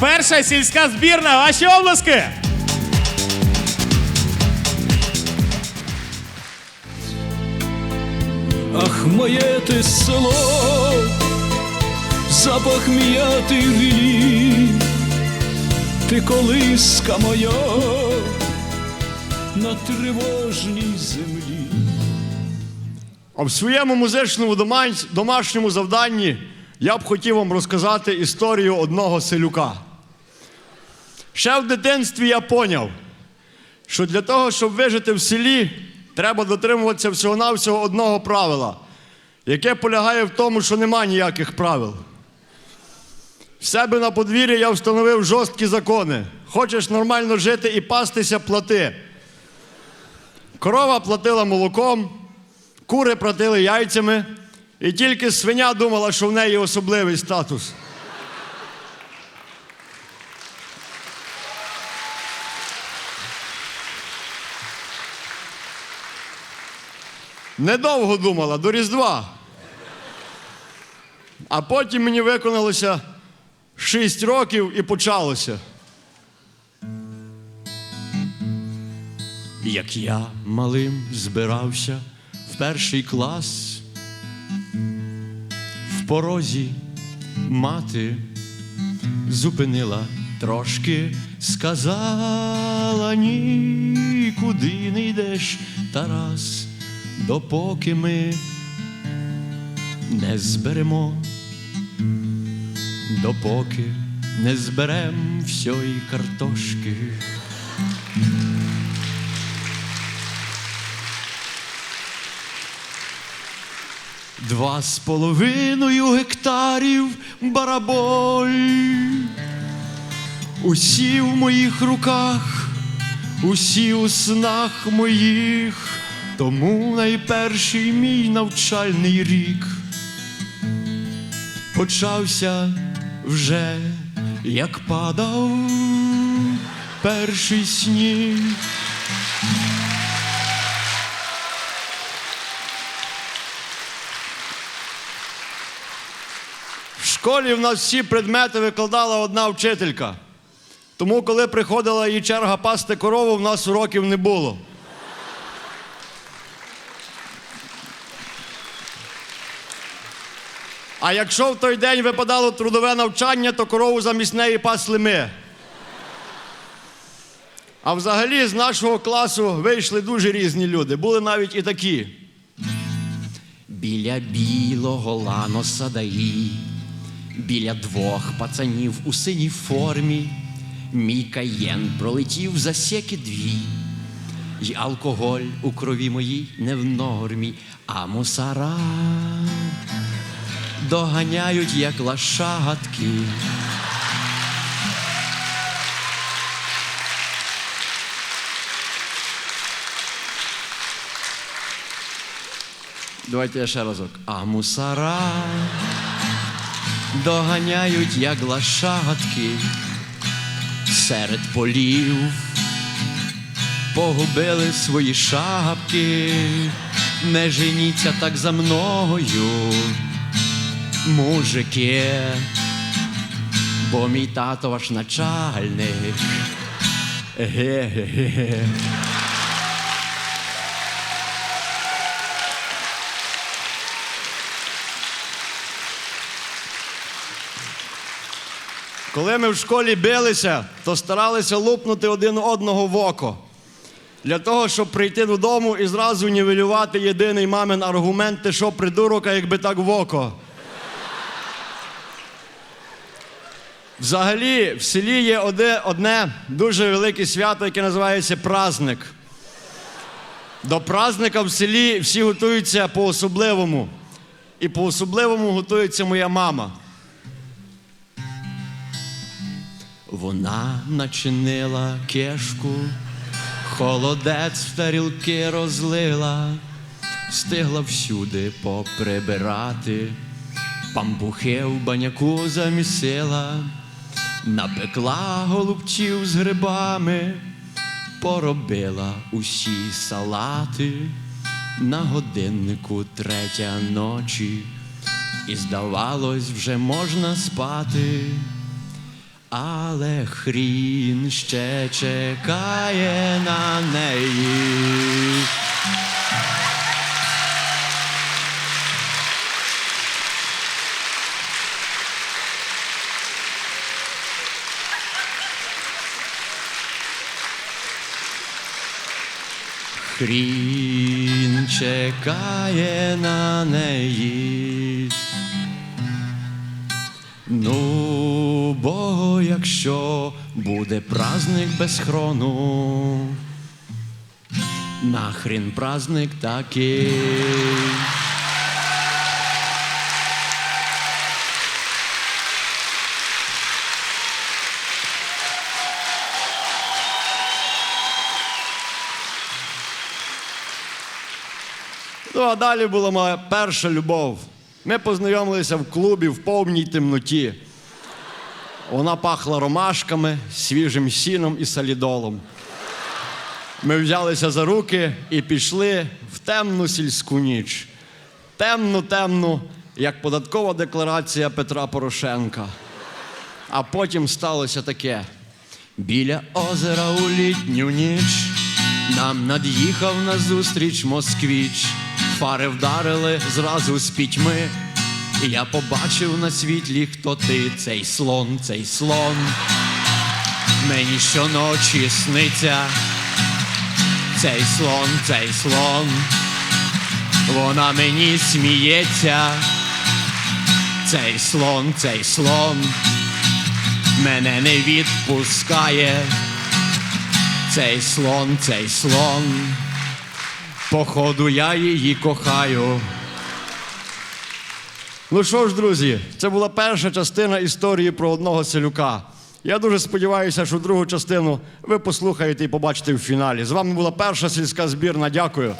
Перша сільська збірна. Ваші обласки. Ах, моє ти село, запах м'яти рілі, ти колиска моя на тривожній землі. А в своєму музичному домашньому завданні я б хотів вам розказати історію одного селюка. Ще в дитинстві я поняв, що для того, щоб вижити в селі, треба дотримуватися всього-навсього одного правила, яке полягає в тому, що нема ніяких правил. В себе на подвір'ї я встановив жорсткі закони. Хочеш нормально жити і пастися, плати. Корова платила молоком, Кури платили яйцями, і тільки свиня думала, що в неї особливий статус. Недовго думала, до Різдва. А потім мені виконалося 6 років і почалося. Як я малим збирався в перший клас, в порозі мати зупинила трошки, сказала нікуди не йдеш, Тарас, допоки ми не зберемо, допоки не зберем всьої картошки. Два з половиною гектарів бараболь. Усі в моїх руках, усі у снах моїх, тому найперший мій навчальний рік почався вже, як падав перший сніг. В школі в нас всі предмети викладала одна вчителька. Тому, коли приходила її черга пасти корову, в нас уроків не було. А якщо в той день випадало трудове навчання, то корову замість неї пасли ми. А взагалі з нашого класу вийшли дуже різні люди. Були навіть і такі. Біля білого ланоса даї, біля двох пацанів у синій формі, мій каєн пролетів за сіки дві, й алкоголь у крові моїй не в нормі, а мусара доганяють, як лошадки. Давайте я ще разок. А мусора доганяють, як лошадки серед полів. Погубили свої шапки, не женіться так за мною, мужики, бо мій тато ваш начальник. Ге-ге-ге. Коли ми в школі билися, то старалися лупнути один одного в око. Для того, щоб прийти додому і зразу нівелювати єдиний мамин аргумент, ти що придурок, якби так в око. Взагалі, в селі є одне, одне дуже велике свято, яке називається праздник. До праздника в селі всі готуються по-особливому. І по-особливому готується моя мама. Вона начинила кешку, холодець в тарілки розлила, встигла всюди поприбирати, пампухи в баняку замісила, напекла голубців з грибами, поробила усі салати, на годиннику третя ночі, і здавалось, вже можна спати. але хрін ще чекає на неї. Хрін чекає на неї. Ну, бо якщо буде праздник без хрону, нахрін праздник такий. Ну, а далі була моя перша любов. Ми познайомилися в клубі в повній темноті. Вона пахла ромашками, свіжим сіном і салідолом. Ми взялися за руки і пішли в темну сільську ніч. Темну, темну, як податкова декларація Петра Порошенка. А потім сталося таке. Біля озера у літню ніч нам над'їхав назустріч москвіч. Фари вдарили зразу з пітьми. І я побачив на світлі, хто ти, цей слон, цей слон. Мені щоночі сниться. Цей слон, цей слон. Вона мені сміється. Цей слон, цей слон мене не відпускає. Цей слон, цей слон. Походу, я її кохаю. Ну що ж, друзі, це була перша частина історії про одного селюка. Я дуже сподіваюся, що другу частину ви послухаєте і побачите в фіналі. З вами була перша сільська збірна. Дякую.